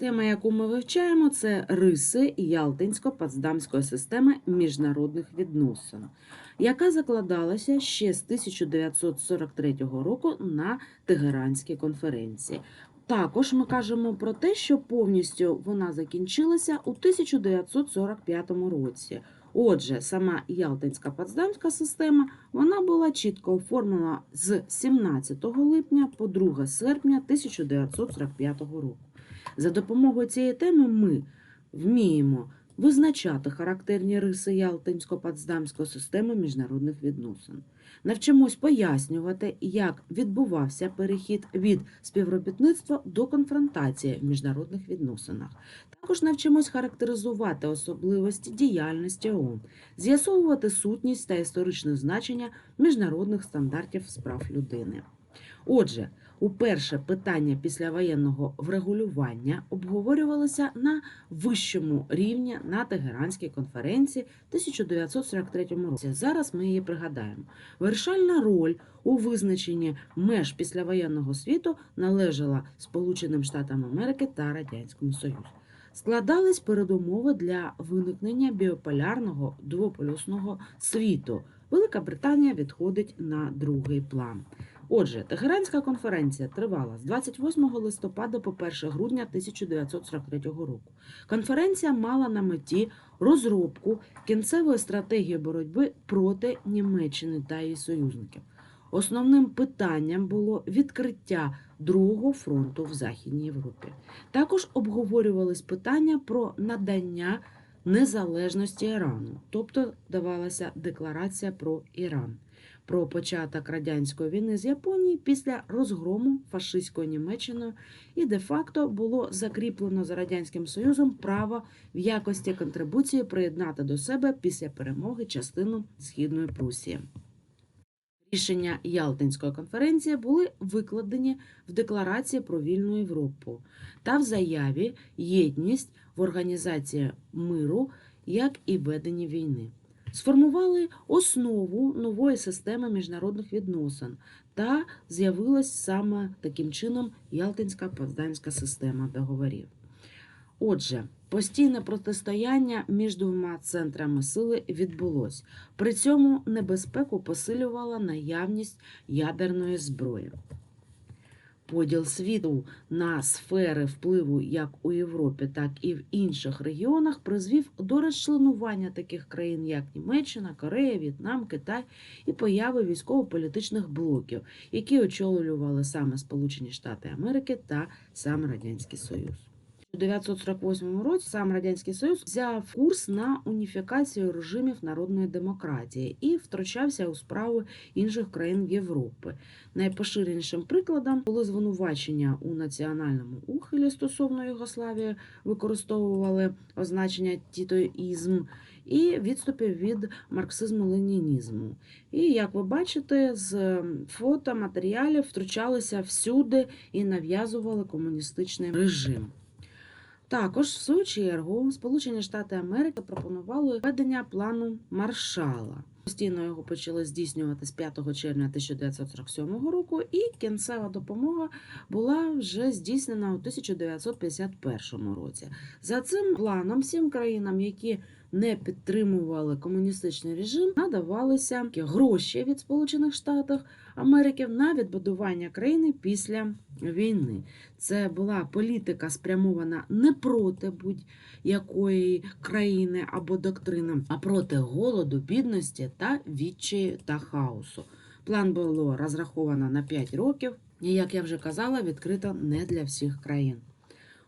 Тема, яку ми вивчаємо, це риси Ялтинсько-Потсдамської системи міжнародних відносин, яка закладалася ще з 1943 року на Тегеранській конференції. Також ми кажемо про те, що повністю вона закінчилася у 1945 році. Отже, сама Ялтинська Потсдамська система вона була чітко оформлена з 17 липня по 2 серпня 1945 року. За допомогою цієї теми ми вміємо визначати характерні риси Ялтинсько-Потсдамської системи міжнародних відносин. Навчимось пояснювати, як відбувався перехід від співробітництва до конфронтації в міжнародних відносинах. Також навчимось характеризувати особливості діяльності ООН, з'ясовувати сутність та історичне значення міжнародних стандартів з прав людини. Отже, уперше питання післявоєнного врегулювання обговорювалося на вищому рівні на Тегеранській конференції 1943 році. Зараз ми її пригадаємо. Вирішальна роль у визначенні меж післявоєнного світу належала Сполученим Штатам Америки та Радянському Союзу. Складались передумови для виникнення біополярного двополюсного світу. Велика Британія відходить на другий план. Отже, Тегеранська конференція тривала з 28 листопада по 1 грудня 1943 року. Конференція мала на меті розробку кінцевої стратегії боротьби проти Німеччини та її союзників. Основним питанням було відкриття другого фронту в Західній Європі. Також обговорювались питання про надання незалежності Ірану, тобто давалася декларація про Іран, про початок радянської війни з Японією після розгрому фашистською Німеччиною і де-факто було закріплено за радянським союзом право в якості контрибуції приєднати до себе після перемоги частину східної Прусії. Рішення Ялтинської конференції були викладені в Декларації про вільну Європу та в заяві Єдність в організації миру, як і веденні війни. Сформували основу нової системи міжнародних відносин та з'явилась саме таким чином Ялтинська Потсдамська система договорів. Отже, постійне протистояння між двома центрами сили відбулось. При цьому небезпеку посилювала наявність ядерної зброї. Поділ світу на сфери впливу як у Європі, так і в інших регіонах призвів до розчленування таких країн, як Німеччина, Корея, В'єтнам, Китай і появи військово-політичних блоків, які очолювали саме Сполучені Штати Америки та сам Радянський Союз. У 1948 році сам Радянський Союз взяв курс на уніфікацію режимів народної демократії і втручався у справи інших країн Європи. Найпоширенішим прикладом були звинувачення у національному ухилі стосовно Югославії, використовували означення тітоїзм і відступів від марксизму-ленінізму. І як ви бачите, з фотоматеріалів втручалися всюди і нав'язували комуністичний режим. Також, в свою чергу, Сполучені Штати Америки пропонували введення плану Маршала. Постійно його почали здійснювати з 5 червня 1947 року, і кінцева допомога була вже здійснена у 1951 році. За цим планом всім країнам, які не підтримували комуністичний режим, надавалися гроші від Сполучених Штатів Америки на відбудування країни після війни. Це була політика спрямована не проти будь-якої країни або доктрини, а проти голоду, бідності та відчаю та хаосу. План було розраховано на 5 років, і, як я вже казала, відкрито не для всіх країн.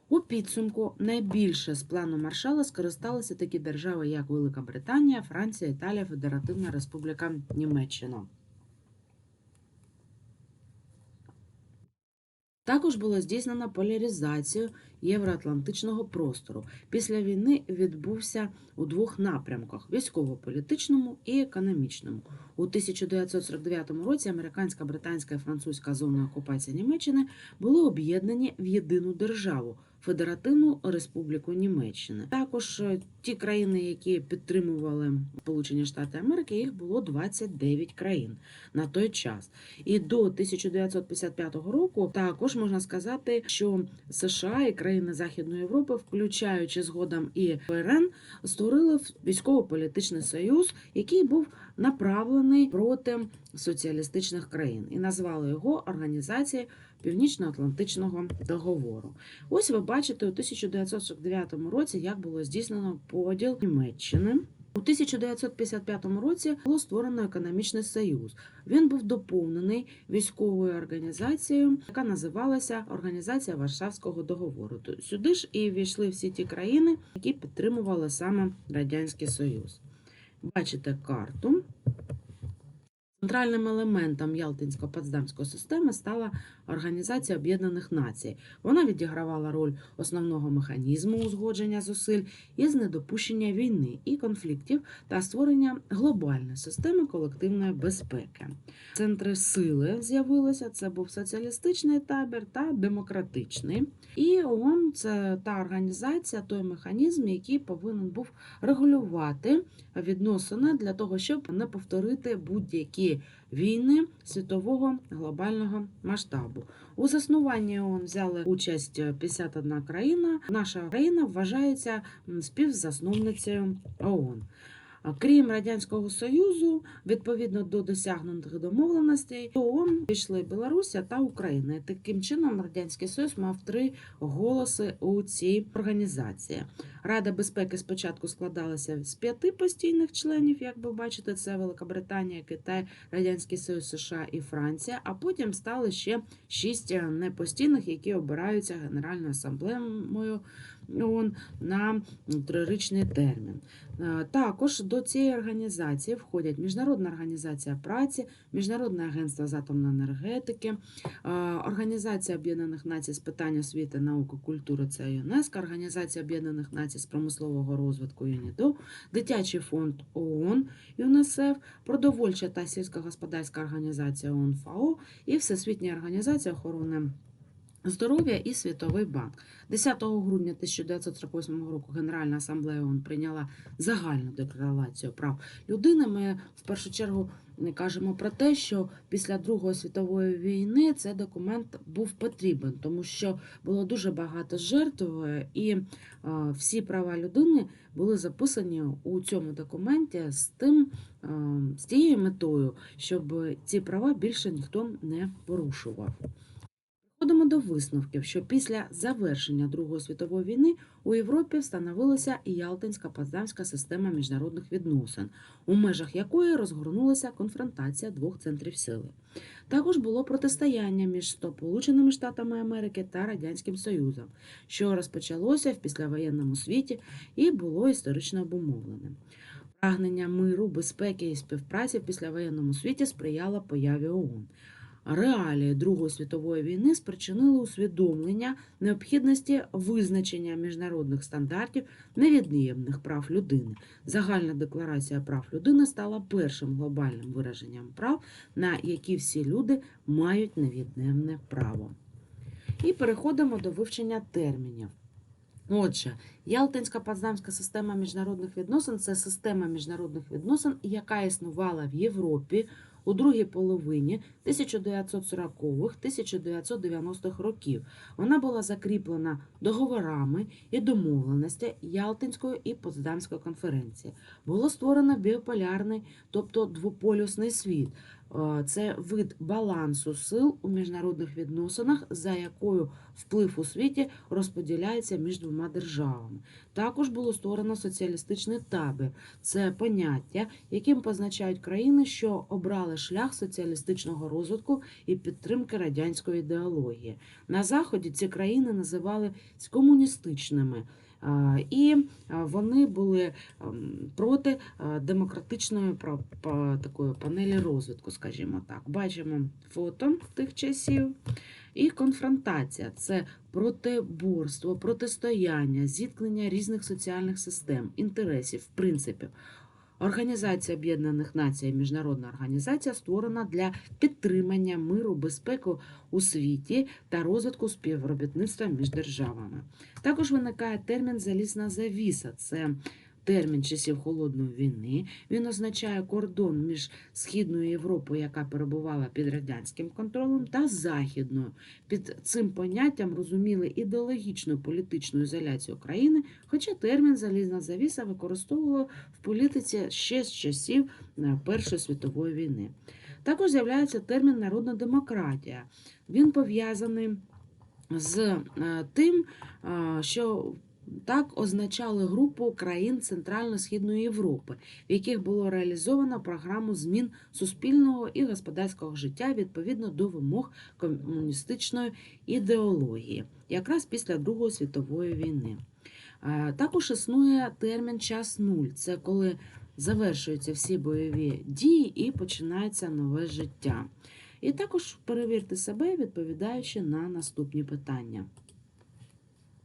У підсумку найбільше з плану Маршала скористалися такі держави, як Велика Британія, Франція, Італія, Федеративна Республіка Німеччина. Також було здійснено поляризацію євроатлантичного простору. Після війни відбувся у двох напрямках: військово-політичному і економічному. У 1949 році американська, британська і французька зони окупації Німеччини були об'єднані в єдину державу Федеративну Республіку Німеччини. Також е, ті країни, які підтримували Сполучені Штати Америки, їх було 29 країн на той час. І до 1955 року також можна сказати, що США і країни Західної Європи, включаючи згодом і ФРН, створили військово-політичний союз, який був направлений проти соціалістичних країн, і назвали його Організацією Північно-Атлантичного договору. Ось ви бачите у 1949 році, як було здійснено поділ Німеччини. У 1955 році було створено економічний союз. Він був доповнений військовою організацією, яка називалася Організація Варшавського договору. Сюди ж і війшли всі ті країни, які підтримували саме Радянський Союз. Бачите карту. Центральним елементом Ялтинсько-Потсдамської системи стала Організація Об'єднаних Націй. Вона відігравала роль основного механізму узгодження зусиль із недопущення війни і конфліктів та створення глобальної системи колективної безпеки. Центри сили з'явилися. Це був соціалістичний табір та демократичний. І ООН – це та організація, той механізм, який повинен був регулювати відносини для того, щоб не повторити будь-які війни світового глобального масштабу. У заснуванні ООН взяли участь 51 країна. Наша країна вважається співзасновницею ООН. Крім Радянського Союзу, відповідно до досягнутих домовленостей, до ООН пішли Білорусі та Україна. Таким чином, Радянський Союз мав три голоси у цій організації. Рада безпеки спочатку складалася з п'яти постійних членів, як ви бачите, це Великобританія, Китай, Радянський Союз, США і Франція. А потім стали ще шість непостійних, які обираються Генеральною асамблеєю ООН на трирічний термін. Е, Також до цієї організації входять Міжнародна організація праці, Міжнародне агентство з атомної енергетики, е, Організація Об'єднаних Націй з питань освіти, науки, культури це ЮНЕСКО, Організація Об'єднаних Націй з промислового розвитку ЮНІДО, Дитячий фонд ООН ЮНЕСЕФ, Продовольча та сільськогосподарська організація ООН ФАО і Всесвітня організація охорони. Здоров'я і Світовий банк 10 грудня 1948 року Генеральна асамблея ООН прийняла загальну декларацію прав людини. Ми в першу чергу не кажемо про те, що після Другої світової війни цей документ був потрібен, тому що було дуже багато жертв, і е, всі права людини були записані у цьому документі з тим, е, з тією метою, щоб ці права більше ніхто не порушував. Приходимо до висновків, що після завершення Другої світової війни у Європі встановилася Ялтинська Потсдамська система міжнародних відносин, у межах якої розгорнулася конфронтація двох центрів сили. Також було протистояння між Сполученими Штатами Америки та Радянським Союзом, що розпочалося в післявоєнному світі і було історично обумовленим. Прагнення миру, безпеки і співпраці в післявоєнному світі сприяло появі ООН. Реалії Другої світової війни спричинили усвідомлення необхідності визначення міжнародних стандартів невід'ємних прав людини. Загальна декларація прав людини стала першим глобальним вираженням прав, на які всі люди мають невід'ємне право. І переходимо до вивчення термінів. Отже, Ялтинська Потсдамська система міжнародних відносин це система міжнародних відносин, яка існувала в Європі у другій половині 1940-1990-х років. Вона була закріплена договорами і домовленостями Ялтинської і Потсдамської конференції. Було створено біополярний, тобто двополюсний світ. Е, Це вид балансу сил у міжнародних відносинах, за якою вплив у світі розподіляється між двома державами. Також було створено соціалістичний табір. Це поняття, яким позначають країни, що обрали шлях соціалістичного розвитку і підтримки радянської ідеології. На заході ці країни називали комуністичними. Е, І е, вони були ем, проти е, демократичної такої панелі розвитку, скажімо так. Бачимо фото тих часів. І конфронтація це протиборство, протистояння, зіткнення різних соціальних систем, інтересів, принципів. Організація Об'єднаних Націй, міжнародна організація, створена для підтримання миру, безпеки у світі та розвитку співробітництва між державами. Також виникає термін залізна завіса. Це термін часів холодної війни. Він означає кордон між східною Європою, яка перебувала під радянським контролем, та західною. Під цим поняттям розуміли ідеологічну політичну ізоляцію країни, хоча термін залізна завіса використовували в політиці ще з часів е, Першої світової війни. Також з'являється термін народна демократія. Він пов'язаний з е, тим, е, що так означали групу країн Центрально-Східної Європи, в яких було реалізовано програму змін суспільного і господарського життя відповідно до вимог комуністичної ідеології, якраз після Другої світової війни. Також існує термін час нуль. Це коли завершуються всі бойові дії і починається нове життя. І також перевірте себе, відповідаючи на наступні питання.